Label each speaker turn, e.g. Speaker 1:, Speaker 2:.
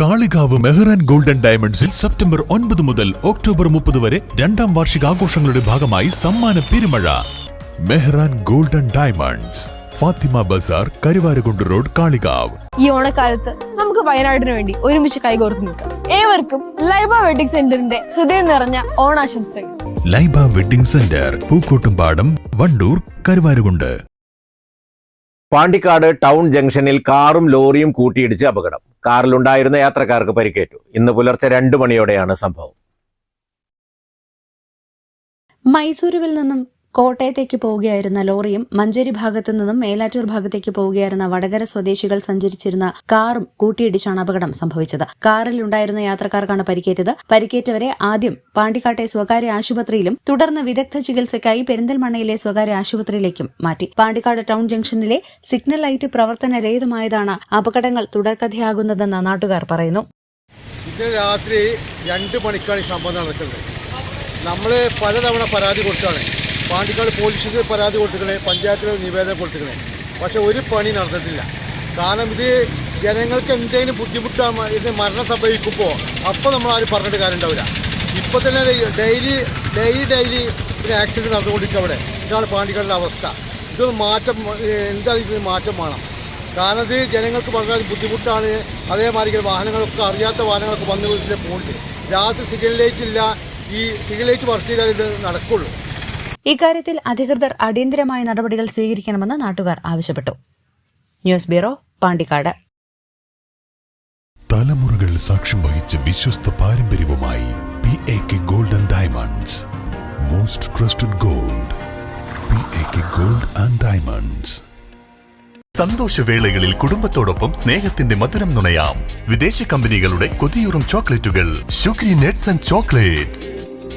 Speaker 1: Kalikavu Mehran golden ഡയമണ്ട്സിൽ September ഒൻപത് മുതൽ ഒക്ടോബർ മുപ്പത് വരെ രണ്ടാം വാർഷിക ആഘോഷങ്ങളുടെ ഭാഗമായി സമ്മാന പെരുമഴ. Mehran golden diamonds Fathima Bazar Karuvarakundu road Kalikavu.
Speaker 2: ഈ ഓണക്കാലത്ത് നമുക്ക് വയനാടിന് വേണ്ടി ഒരുമിച്ച് കൈകോർത്ത് നിൽക്കാം. ഏവർക്കും ലൈബ വെഡിങ് സെന്ററിന്റെ ഹൃദയം നിറഞ്ഞ ഓണാശംസകൾ.
Speaker 1: Laiba wedding centre Pookkottumpadam Wandoor Karuvarakundu.
Speaker 3: Pandikkad town ജംഗ്ഷനിൽ കാറും ലോറിയും കൂട്ടിയിടിച്ച് അപകടം. കാറിലുണ്ടായിരുന്ന യാത്രക്കാർക്ക് പരിക്കേറ്റു. ഇന്ന് പുലർച്ചെ രണ്ടു മണിയോടെയാണ് സംഭവം.
Speaker 4: മൈസൂരുവിൽ നിന്നും കോട്ടയത്തേക്ക് പോവുകയായിരുന്ന ലോറിയും മഞ്ചേരി ഭാഗത്തു നിന്നും മേലാറ്റൂർ ഭാഗത്തേക്ക് പോവുകയായിരുന്ന വടകര സ്വദേശികൾ സഞ്ചരിച്ചിരുന്ന കാറും കൂട്ടിയിടിച്ചാണ് അപകടം സംഭവിച്ചത്. കാറിൽ ഉണ്ടായിരുന്ന യാത്രക്കാർക്കാണ് പരിക്കേറ്റത്. പരിക്കേറ്റവരെ ആദ്യം പാണ്ടിക്കാട്ടെ സ്വകാര്യ ആശുപത്രിയിലും തുടർന്ന് വിദഗ്ധ ചികിത്സയ്ക്കായി പെരിന്തൽമണ്ണയിലെ സ്വകാര്യ ആശുപത്രിയിലേക്കും മാറ്റി. പാണ്ടിക്കാട് ടൗൺ ജംഗ്ഷനിലെ സിഗ്നൽ ലൈറ്റ് പ്രവർത്തനരഹിതമായതാണ് അപകടങ്ങൾ തുടർക്കഥയാകുന്നതെന്ന് നാട്ടുകാർ പറയുന്നു.
Speaker 5: ഇന്നലെ രാത്രി രണ്ട് മണിക്കാണ് സംഭവം നടക്കുന്നത്. നമ്മൾ പലതവണ പരാതി കൊടുത്താണ്. പാണ്ടിക്കാട് പോലീസിൽ പരാതി കൊടുത്തിക്കണേ പഞ്ചായത്തിൽ നിവേദനം കൊടുത്തിക്കണേ പക്ഷെ ഒരു പണി നടന്നിട്ടില്ല. കാരണം ഇത് ജനങ്ങൾക്ക് എന്തെങ്കിലും ബുദ്ധിമുട്ടാ ഇത് മരണം സംഭവിക്കുമ്പോൾ അപ്പോൾ നമ്മൾ ആരും പറഞ്ഞിട്ട് കാര്യം ഉണ്ടാവില്ല ഇപ്പോൾ തന്നെ ഡെയിലി ഡെയിലി ഡെയിലി ഒരു ആക്സിഡന്റ് നടന്നുകൊണ്ടിരിക്കുക അവിടെ. ഇതാണ് പാണ്ടിക്കാടിന്റെ അവസ്ഥ. ഇതൊന്ന് മാറ്റം എന്താ ഇതിന് മാറ്റം വേണം? കാരണം ഇത് ജനങ്ങൾക്ക് വളരെ ബുദ്ധിമുട്ടാണ്. അതേമാതിരി വാഹനങ്ങളൊക്കെ അറിയാത്ത വാഹനങ്ങളൊക്കെ വന്നു പോകുന്നുണ്ട് രാത്രി സിഗ്നൽ ലൈറ്റ് ഇല്ല. ഈ സിഗ്നൽ ലൈറ്റ് വർക്ക് ചെയ്താൽ ഇത് നടക്കുള്ളൂ.
Speaker 4: ഇക്കാര്യത്തിൽ അധികൃതർ അടിയന്തരമായ നടപടികൾ സ്വീകരിക്കണമെന്ന് നാട്ടുകാർ ആവശ്യപ്പെട്ടു. News bureau Pandikkad.
Speaker 1: തലമുറകൾ സാക്ഷ്യം വഹിച്ച വിശ്വസ്ത പാരമ്പര്യവുമായി P A K golden diamonds. Most trusted gold P A K gold and diamonds.
Speaker 6: സന്തോഷവേളകളിൽ കുടുംബത്തോടൊപ്പം സ്നേഹത്തിന്റെ മധുരം നുണയാം. വിദേശ കമ്പനികളുടെ കൊതിയൂറും ചോക്ലേറ്റുകൾ. Sugary nets and chocolates